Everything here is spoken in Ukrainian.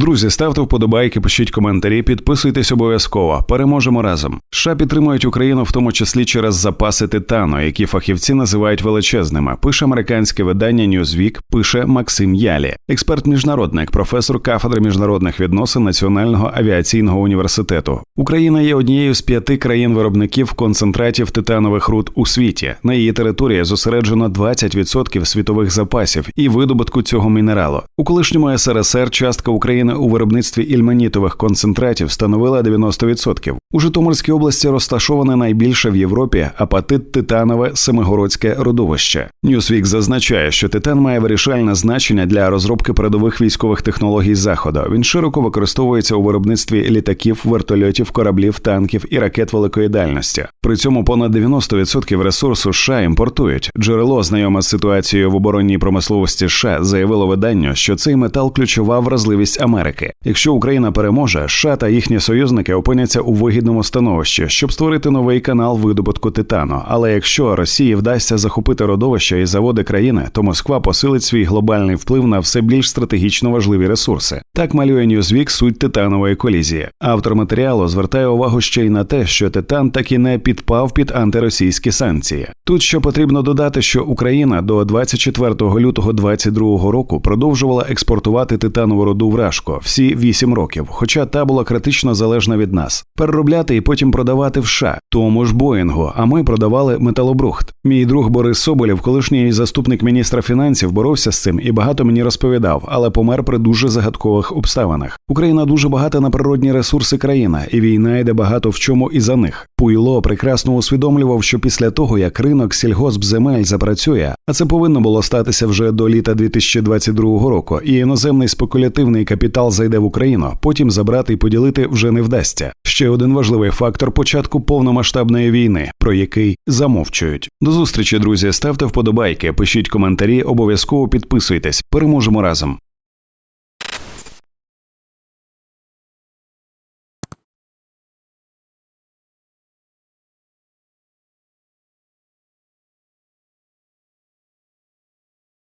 Друзі, ставте вподобайки, пишіть коментарі, підписуйтесь обов'язково. Переможемо разом. США підтримують Україну, в тому числі через запаси титану, які фахівці називають величезними. Пише американське видання Newsweek, пише Максим Ялі, експерт-міжнародник, професор кафедри міжнародних відносин Національного авіаційного університету. Україна є однією з п'яти країн-виробників концентратів титанових руд у світі. На її території зосереджено 20% світових запасів і видобутку цього мінералу. У колишньому СРСР частка України у виробництві ільменітових концентратів становила 90%. У Житомирській області розташоване найбільше в Європі апатит титанове Семигородське родовище. Ньюсвік зазначає, що титан має вирішальне значення для розробки передових військових технологій заходу. Він широко використовується у виробництві літаків, вертольотів, кораблів, танків і ракет великої дальності. При цьому понад 90% ресурсу США імпортують. Джерело, знайоме з ситуацією в оборонній промисловості США, заявило виданню, що цей метал ключова вразливість Америки. Якщо Україна переможе, США та їхні союзники опиняться у вигідному становищі, щоб створити новий канал видобутку титану. Але якщо Росії вдасться захопити родовище і заводи країни, то Москва посилить свій глобальний вплив на все більш стратегічно важливі ресурси. Так малює Newsweek суть титанової колізії. Автор матеріалу звертає увагу ще й на те, що титан так і не підпав під антиросійські санкції. Тут ще потрібно додати, що Україна до 24 лютого 2022 року продовжувала експортувати титанову руду в Рашко всі 8 років, хоча та була критично залежна від нас. Переробляти і потім продавати в США, тому ж Боїнгу. А ми продавали металобрухт. Мій друг Борис Соболєв, колишній заступник міністра фінансів, боровся з цим і багато мені розповідав, але помер при дуже загадкових обставинах. Україна дуже багата на природні ресурси країна, і війна йде багато в чому і за них. Пуйло прекрасно усвідомлював, що після того як ринок сільгоспземель запрацює, а це повинно було статися вже до літа 2022 року, і іноземний спекулятивний капітал зайде в Україну, потім забрати і поділити вже не вдасться. Ще один важливий фактор початку повномасштабної війни, про який замовчують. До зустрічі, друзі. Ставте вподобайки, пишіть коментарі, обов'язково підписуйтесь. Переможемо разом.